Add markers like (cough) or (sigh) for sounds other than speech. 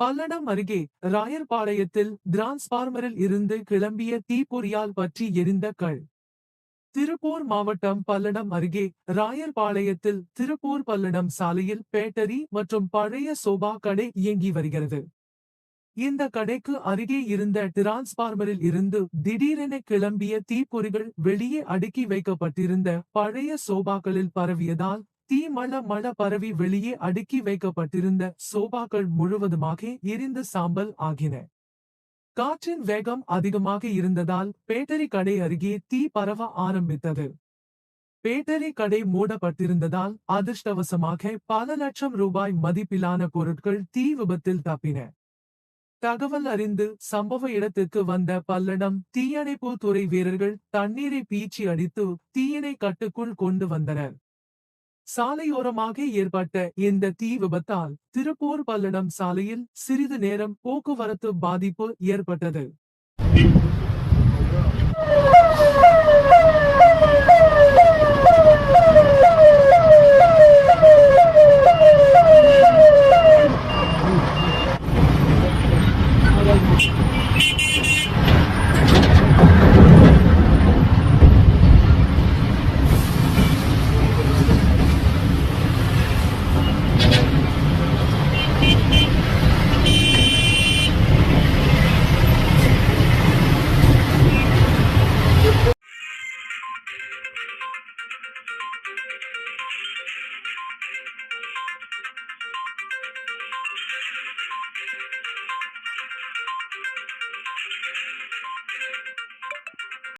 பல்லடம் அருகே ராயர்பாளையத்தில் டிரான்ஸ்பார்மரில் இருந்து கிளம்பிய தீப்பொறியால் பற்றி எரிந்த கள் திருப்பூர் மாவட்டம் பல்லடம் அருகே ராயர்பாளையத்தில் திருப்பூர் பல்லடம் சாலையில் பேட்டரி மற்றும் பழைய சோபா கடை இயங்கி வருகிறது. இந்த கடைக்கு அருகே இருந்த டிரான்ஸ்பார்மரில் இருந்து திடீரென கிளம்பிய தீப்பொறிகள் வெளியே அடுக்கி வைக்கப்பட்டிருந்த பழைய சோபாக்களில் பரவியதால் தீ மழ மழ பரவி வெளியே அடுக்கி வைக்கப்பட்டிருந்த சோபாக்கள் முழுவதுமாக எரிந்து சாம்பல் ஆகின. காற்றின் வேகம் அதிகமாக இருந்ததால் பேட்டரி கடை அருகே தீ பரவ ஆரம்பித்தது. பேட்டரி கடை மூடப்பட்டிருந்ததால் அதிர்ஷ்டவசமாக பல லட்சம் ரூபாய் மதிப்பிலான பொருட்கள் தீ விபத்தில் தப்பின. தகவல் அறிந்து சம்பவ இடத்துக்கு வந்த பல்லடம் தீயணைப்பு துறை வீரர்கள் தண்ணீரை பீச்சி அடித்து தீயினை கட்டுக்குள் கொண்டு வந்தனர். சாலையோரமாக ஏற்பட்ட இந்த தீ விபத்தால் திருப்பூர் பல்லடம் சாலையில் சிறிது நேரம் போக்குவரத்து பாதிப்பு ஏற்பட்டது. Thank (laughs) you.